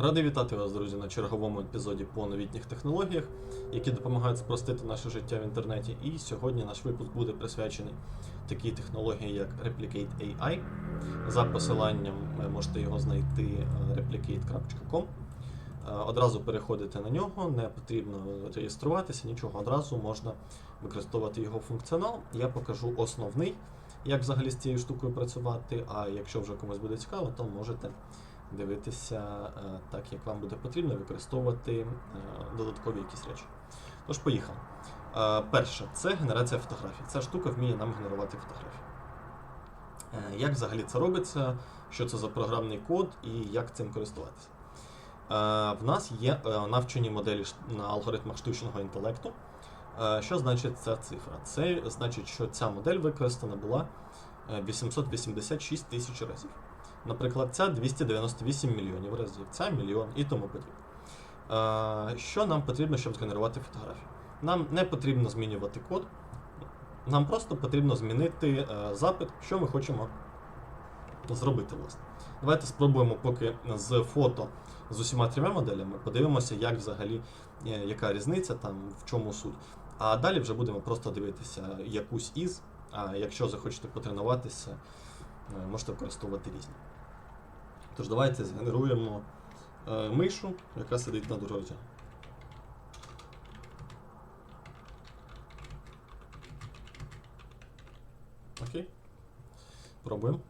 Радий вітати вас, друзі, на черговому епізоді по новітніх технологіях, які допомагають спростити наше життя в інтернеті. І сьогодні наш випуск буде присвячений такій технології, як Replicate AI. За посиланням ви можете його знайти е, replicate.com. Е, Одразу переходите на нього, не потрібно реєструватися, нічого одразу можна використовувати його функціонал. Я покажу основний, як взагалі з цією штукою працювати. А якщо вже комусь буде цікаво, то можете дивитися е, так, як вам буде потрібно, використовувати е, додаткові якісь речі. Тож, поїхали. Е, Перше, це генерація фотографій. Ця штука вміє нам генерувати фотографії. Як взагалі це робиться, що це за програмний код і як цим користуватися? В нас є навчені моделі на алгоритмах штучного інтелекту. Що значить ця цифра? Це значить, що ця модель використана була е, 886 тисяч разів. Наприклад, ця 298 мільйонів разів, ця мільйон і тому подібне. Е, Що нам потрібно, щоб згенерувати фотографію? Нам не потрібно змінювати код, нам просто потрібно змінити е, запит, що ми хочемо зробити, власне. Давайте спробуємо поки з фото з усіма трьома моделями, подивимося, як взагалі, е, яка різниця, там, в чому суть. А далі вже будемо просто дивитися якусь із. А якщо захочете потренуватися, можете використовувати різні. Тож давайте згенеруємо е, мишу, яка сидить на дорозі. Окей. Пробуємо.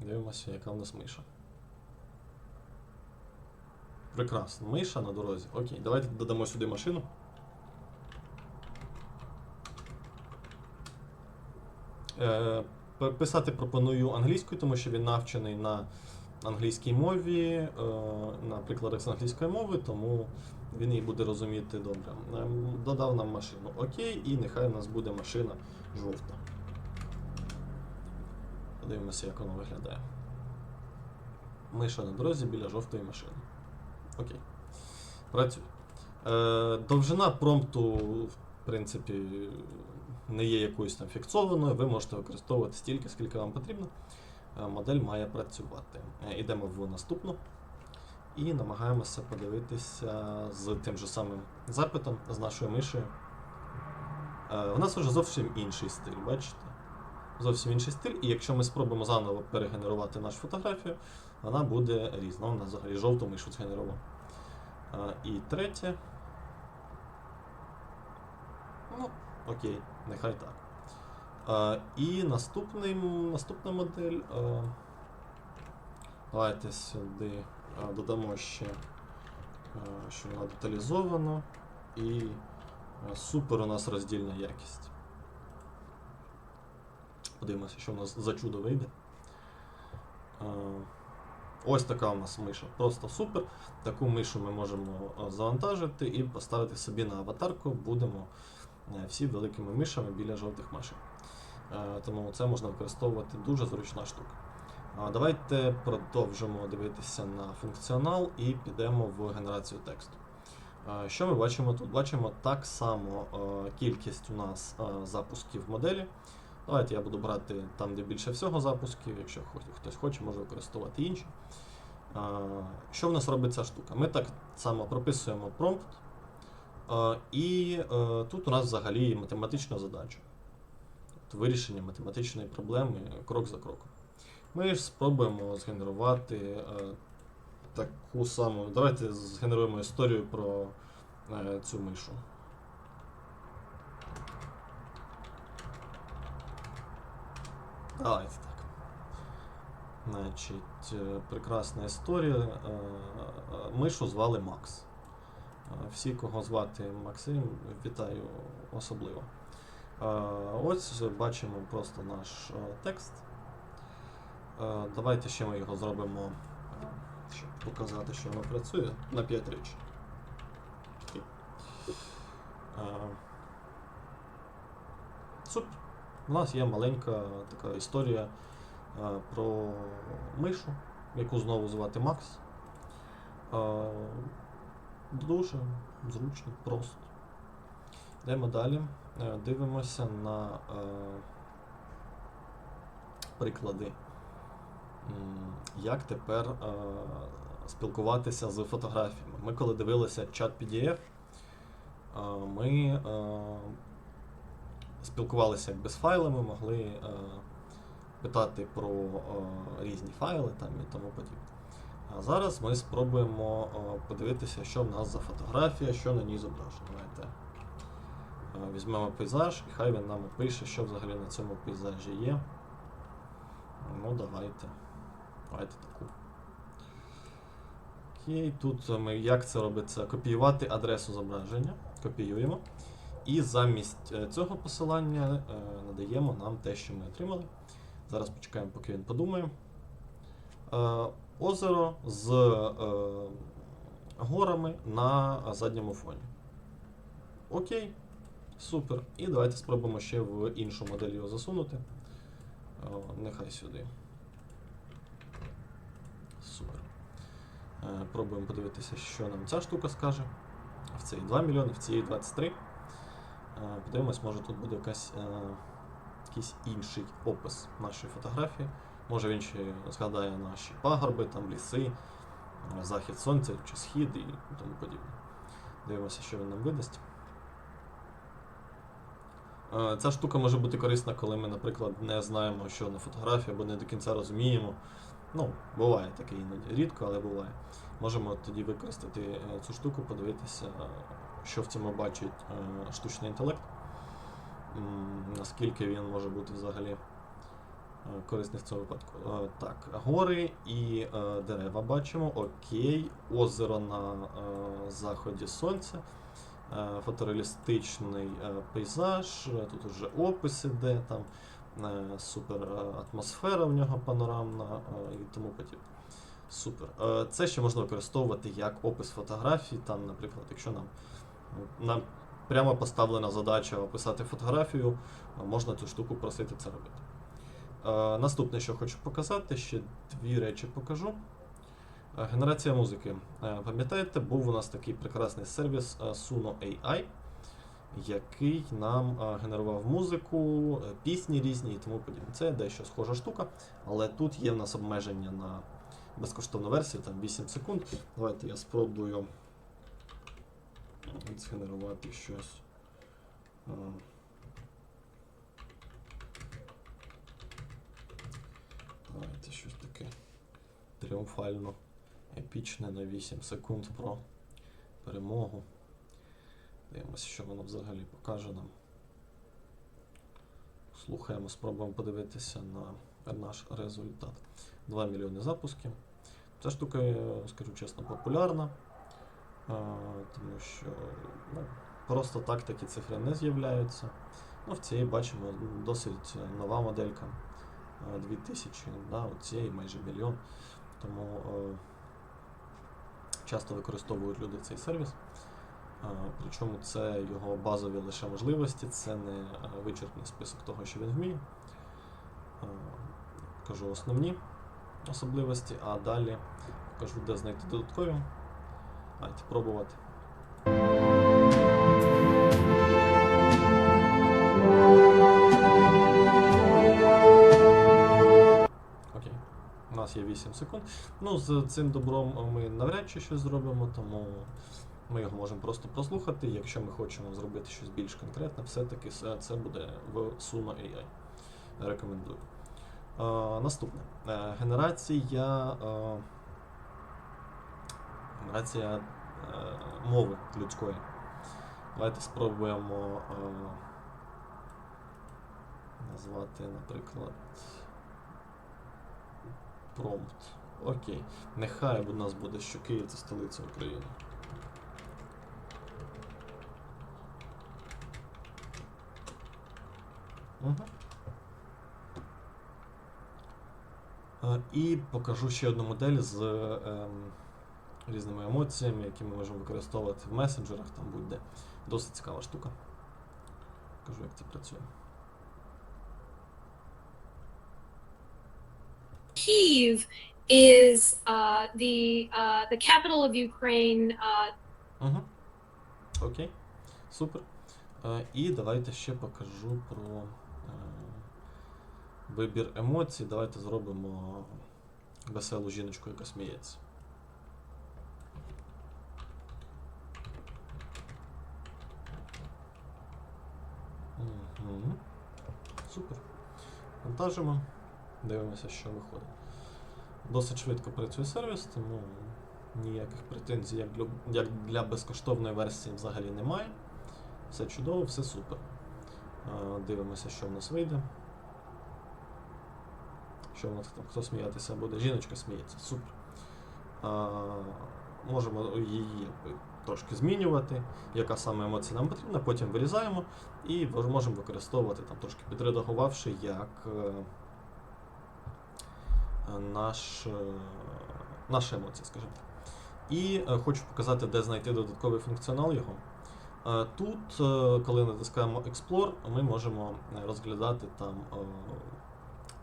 Дивимося, яка в нас миша. Прекрасно. Миша на дорозі. Окей, давайте додамо сюди машину. Е, писати пропоную англійською, тому що він навчений на англійській мові, е, на прикладах з англійської мови, тому він її буде розуміти добре. Ем, Додав нам машину. Окей, і нехай у нас буде машина жовта. Подивимося, як воно виглядає. Миша на дорозі біля жовтої машини. Окей. Працює. Е, довжина промпту, в принципі, не є якоюсь там фіксованою. Ви можете використовувати стільки, скільки вам потрібно. Е, модель має працювати. Е, Ідемо в наступну і намагаємося подивитися з тим же самим запитом, з нашою мишею. Е, у нас вже зовсім інший стиль, бачите? Зовсім інший стиль, і якщо ми спробуємо заново перегенерувати нашу фотографію, вона буде різна. Вона взагалі жовту мишу згенерував. Е, І третє. Ну, окей, нехай так. Е, І наступний, наступна модель. е, Давайте сюди е, додамо ще, е, що вона деталізована. І е, супер у нас роздільна якість. Подивимося, що у нас за чудо вийде. Е, Ось така у нас миша. Просто супер. Таку мишу ми можемо завантажити і поставити собі на аватарку. Будемо всі великими мишами біля жовтих машин. Е, Тому це можна використовувати дуже зручна штука. Давайте продовжимо дивитися на функціонал і підемо в генерацію тексту. Е, Що ми бачимо тут? Бачимо так само е, кількість у нас е, запусків моделі. Давайте я буду брати там, де більше всього запусків, якщо хтось хоче, може використовувати інші. Що в нас робить ця штука? Ми так само прописуємо промпт, і е, тут у нас взагалі математична задача. Вирішення математичної проблеми крок за кроком. Ми ж спробуємо згенерувати е, таку саму. Давайте згенеруємо історію про е, цю мишу. Давайте так. Значить, прекрасна історія. Мишу звали Макс. Всі, кого звати Максим, вітаю особливо. Е, Ось бачимо просто наш е, текст. Е, Давайте ще ми його зробимо, щоб показати, що воно працює на 5 речень. Окей. Е, Супер. У нас є маленька така історія про мишу, яку знову звати Макс. Дуже зручно, просто. Йдемо далі. Е, Дивимося на е, приклади як тепер е, спілкуватися з фотографіями. Ми коли дивилися чат PDF, е, ми е, спілкувалися якби з файлами, могли е, питати про е, різні файли там, і тому подібне. А зараз ми спробуємо е, подивитися, що в нас за фотографія, що на ній зображено. Давайте е, візьмемо пейзаж, і хай він нам опише, що взагалі на цьому пейзажі є. Ну, давайте. Давайте таку. Окей, тут ми як це робиться? Копіювати адресу зображення. Копіюємо. І замість е, цього посилання надаємо нам те, що ми отримали. Зараз почекаємо, поки він подумає. Озеро з е, горами на задньому фоні. Окей, супер. І давайте спробуємо ще в іншу модель його засунути. Е, нехай сюди. Супер. Е, пробуємо подивитися, що нам ця штука скаже. В цій 2 мільйони, в цій 23. Е, подивимось, може тут буде якась, е, якийсь інший опис нашої фотографії. Може він ще згадає наші пагорби, там ліси, захід сонця чи схід і тому подібне. Дивимося, що він нам видасть. Е, Ця штука може бути корисна, коли ми, наприклад, не знаємо, що на фотографії, або не до кінця розуміємо. Ну, буває таке іноді рідко, але буває. Можемо тоді використати е, цю штуку, подивитися, е, що в цьому бачить штучний інтелект, наскільки він може бути взагалі е, корисний в цьому випадку. Е, Так, гори і е, дерева бачимо. Окей, озеро на заході сонця. Фотореалістичний пейзаж, тут уже опис іде, там супер атмосфера в нього панорамна і тому подібне. Супер. Це ще можна використовувати як опис фотографій. Там, наприклад, якщо нам, нам прямо поставлена задача описати фотографію, можна цю штуку просити це робити. Е, Наступне, що хочу показати, ще дві речі покажу. Е, Генерація музики. Е, Пам'ятаєте, був у нас такий прекрасний сервіс Suno AI, який нам генерував музику, пісні різні і тому подібне. Це дещо схожа штука, але тут є в нас обмеження на безкоштовну версію, там 8 секунд. Давайте я спробую згенерувати щось. Е, Давайте щось таке тріумфально епічне на 8 секунд про перемогу. Дивимося, що воно взагалі покаже нам. Слухаємо, спробуємо подивитися на наш результат. 2 мільйони запусків. Ця штука, скажу чесно, популярна, тому що ну, просто так такі цифри не з'являються. Ну, в цій бачимо досить нова моделька. 2000, да, у цієї майже мільйон. Тому е, часто використовують люди цей сервіс. Е, Причому це його базові лише можливості, це не е, вичерпний список того, що він вміє. Покажу основні особливості, а далі покажу, де знайти додаткові. Давайте пробувати. Нас є 8 секунд. Ну, з цим добром ми навряд чи щось зробимо, тому ми його можемо просто прослухати. Якщо ми хочемо зробити щось більш конкретне, все-таки це- буде в Suno AI. Рекомендую. Е, наступне. Е, генерація. Е, генерація е, мови людської. Давайте спробуємо е, назвати, наприклад. Промпт. Окей. Нехай у нас буде, що Київ це столиця України. Угу. І покажу ще одну модель з ем, різними емоціями, які ми можемо використовувати в месенджерах, там будь-де. Досить цікава штука. Покажу, як це працює. Kiev is uh, the uh, the capital of Ukraine. Uh, Угу. Окей. Супер. Е, і давайте ще покажу про е, вибір емоцій. Давайте зробимо веселу жіночку, яка сміється. Супер. Вантажимо. Дивимося, що виходить. Досить швидко працює сервіс, тому ніяких претензій як для, як для безкоштовної версії взагалі немає. Все чудово, все супер. Дивимося, що в нас вийде. Що в нас там, хто сміятися буде? Жіночка сміється, супер. Е, Можемо її трошки змінювати, яка саме емоція нам потрібна, потім вирізаємо і можемо використовувати там трошки підредагувавши як е, наш, е, наша емоція, скажімо так. І е, хочу показати, де знайти додатковий функціонал його. Е, Тут, коли натискаємо Explore, ми можемо розглядати там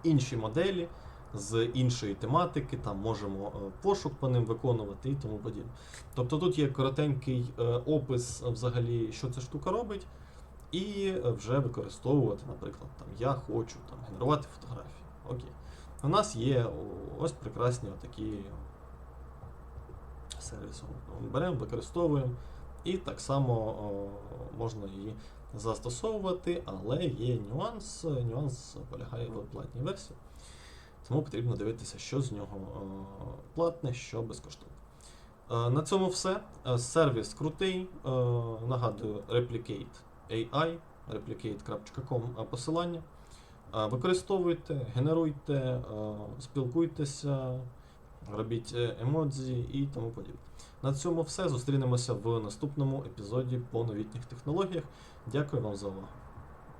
інші моделі з іншої тематики, там можемо пошук по ним виконувати і тому подібне. Тобто тут є коротенький опис взагалі, що ця штука робить, і вже використовувати, наприклад, там я хочу там, генерувати фотографії. Окей. У нас є ось прекрасні такі сервіси. Беремо, використовуємо, і так само можна її застосовувати, але є нюанс. Нюанс полягає в платній версії. Тому потрібно дивитися, що з нього платне, що безкоштовне. На цьому все. Е, Сервіс крутий. Е, Нагадую, Replicate AI, replicate.com е, посилання. Використовуйте, генеруйте, спілкуйтеся, робіть е, емодзі і тому подібне. На цьому все. Зустрінемося в наступному епізоді по новітніх технологіях. Дякую вам за увагу.